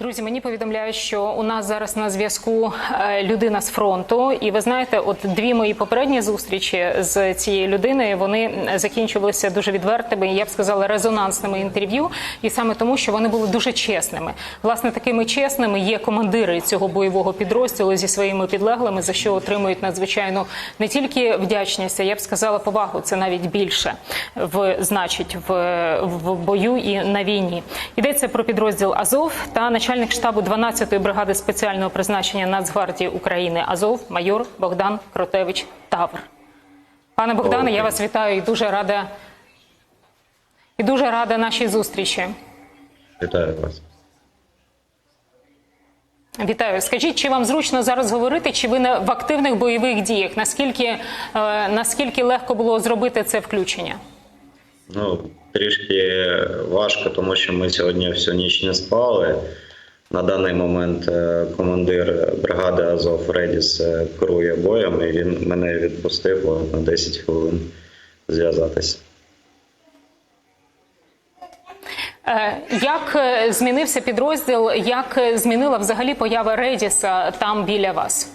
Друзі, мені повідомляють, що у нас зараз на зв'язку е, людина з фронту, і ви знаєте, от дві мої попередні зустрічі з цією людиною вони закінчувалися дуже відвертими, я б сказала, резонансними інтерв'ю, і саме тому, що вони були дуже чесними. Власне, такими чесними є командири цього бойового підрозділу зі своїми підлеглими, за що отримують надзвичайно не тільки вдячність, а я б сказала повагу. Це навіть більше в значить в, в бою і на війні. Йдеться про підрозділ Азов та начальник штабу 12-ї бригади спеціального призначення Нацгвардії України Азов, майор Богдан Кротевич Тавр. Пане Богдане, я вас вітаю і дуже рада і дуже рада нашій зустрічі. Вітаю вас. Вітаю. Скажіть, чи вам зручно зараз говорити, чи ви не в активних бойових діях? Наскільки, е, наскільки легко було зробити це включення? Ну, трішки важко, тому що ми сьогодні всю ніч не спали. На даний момент е, командир бригади Азов Редіс керує боєм, і він мене відпустив на 10 хвилин зв'язатися. Е, Як е, змінився підрозділ? Як змінила взагалі поява Редіса там біля вас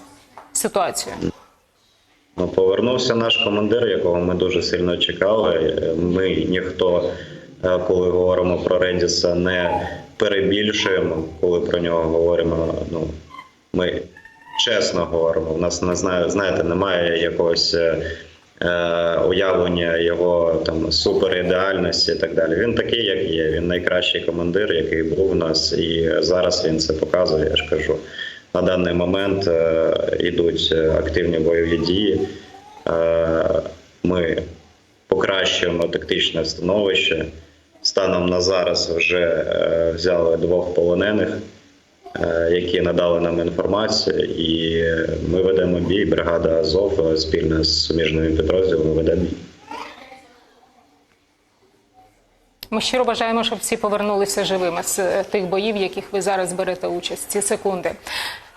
ситуацію? Ну, повернувся наш командир, якого ми дуже сильно чекали. Ми ніхто, коли говоримо про Редіса, не перебільшуємо, коли про нього говоримо. Ну, ми чесно говоримо. У нас не знаю, знаєте, немає якогось е, е, уявлення його там суперідеальності і так далі. Він такий, як є. Він найкращий командир, який був у нас, і зараз він це показує. Я ж кажу. На даний момент е, йдуть е, активні бойові дії. Е, ми покращуємо тактичне становище. Станом на зараз вже е, взяли двох полонених, е, які надали нам інформацію, і ми ведемо бій. Бригада Азов е, спільно з суміжними підрозділами веде бій. Ми щиро бажаємо, щоб всі повернулися живими з тих боїв, в яких ви зараз берете участь. Ці секунди.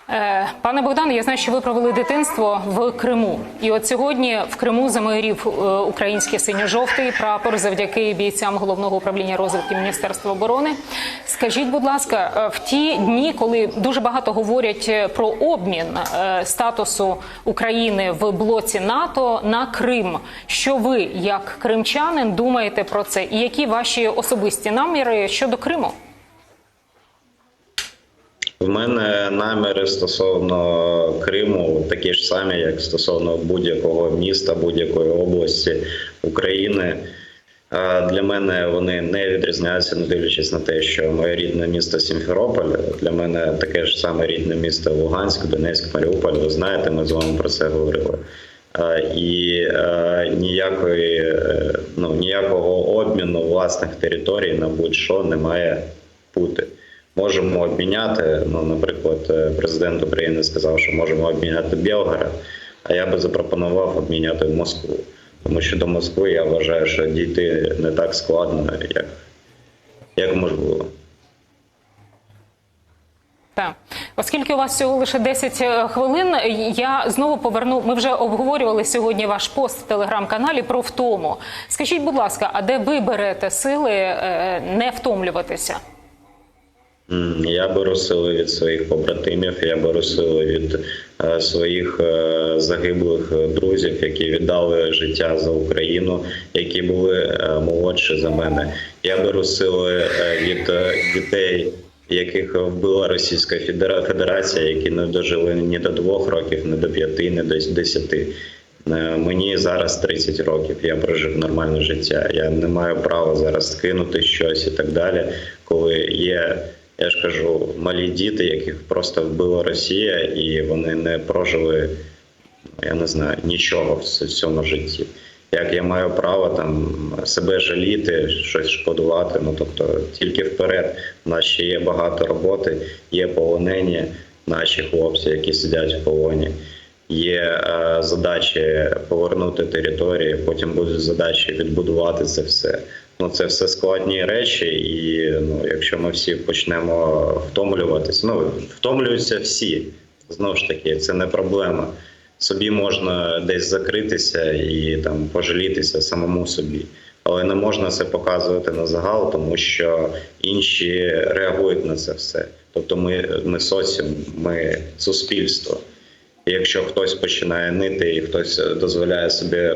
Е, Пане Богдане, я знаю, що ви провели дитинство в Криму, і от сьогодні в Криму замайорів е, український синьо-жовтий прапор завдяки бійцям головного управління розвитку Міністерства оборони. Скажіть, будь ласка, е, в ті дні, коли дуже багато говорять про обмін статусу України в блоці НАТО на Крим, що ви, як кримчанин, думаєте про це, і які ваші особисті наміри щодо Криму? В мене наміри стосовно Криму такі ж самі, як стосовно будь-якого міста, будь-якої області України. Для мене вони не відрізняються, не дивлячись на те, що моє рідне місто Сімферополь. Для мене таке ж саме рідне місто Луганськ, Донецьк, Маріуполь. Ви знаєте, ми з вами про це говорили. І ніякої, е, ну, ніякого обміну власних територій на будь-що не має бути. Можемо обміняти. Ну, наприклад, е, президент України сказав, що можемо обміняти Білгород, а я би запропонував обміняти Москву. Тому що до Москви я вважаю, що дійти не так складно, як, як можливо. Так, оскільки у вас всього лише 10 хвилин, я знову поверну. Ми вже обговорювали сьогодні ваш пост в телеграм-каналі про втому. Скажіть, будь ласка, а де ви берете сили е, не втомлюватися? Я беру сили від своїх побратимів, я беру сили від е, своїх е, загиблих е, друзів, які віддали життя за Україну, які були молодші за мене. Я беру сили від дітей, яких вбила Російська Федера- Федерація, які не дожили ні до двох років, ні до п'яти, ні до десяти. Мені зараз 30 років. Я прожив нормальне життя. Я не маю права зараз кинути щось і так далі. Коли є, я ж кажу, малі діти, яких просто вбила Росія, і вони не прожили, я не знаю, нічого в цьому житті. Як я маю право там себе жаліти, щось шкодувати? Ну тобто тільки вперед. У нас ще є багато роботи, є полонені наші хлопці, які сидять в полоні. Є е, задачі повернути території, потім будуть задачі відбудувати це все. Ну це все складні речі, і ну, якщо ми всі почнемо втомлюватися, ну втомлюються всі. Знову ж таки, це не проблема. Собі можна десь закритися і там пожалітися самому собі. але не можна це показувати на загал, тому що інші реагують на це все. Тобто, ми, ми соціум, ми суспільство. Якщо хтось починає нити і хтось дозволяє собі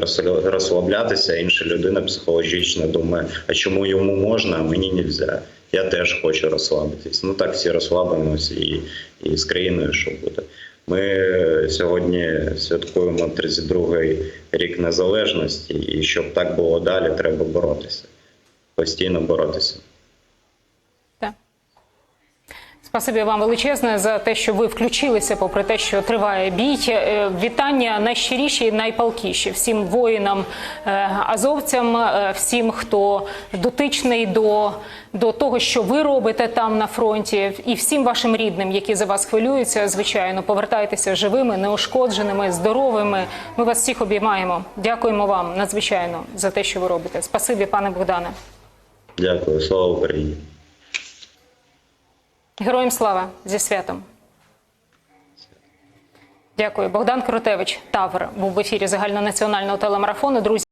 розслаблятися, інша людина психологічно думає, а чому йому можна, а мені не можна. Я теж хочу розслабитись. Ну так всі розслабимося і, і з країною, що буде. Ми сьогодні святкуємо 32-й рік незалежності, і щоб так було далі, треба боротися. Постійно боротися. Спасибі вам величезне за те, що ви включилися, попри те, що триває бій. Е, Вітання найщиріші найпалкіші всім воїнам, е, азовцям, е, всім, хто дотичний до, до того, що ви робите там на фронті, і всім вашим рідним, які за вас хвилюються. Звичайно, повертайтеся живими, неушкодженими, здоровими. Ми вас всіх обіймаємо. Дякуємо вам надзвичайно за те, що ви робите. Спасибі, пане Богдане. Дякую, слава Україні! Героям слава зі святом. Дякую. Богдан Крутевич Тавр був в ефірі загальнонаціонального телемарафону. Друзі.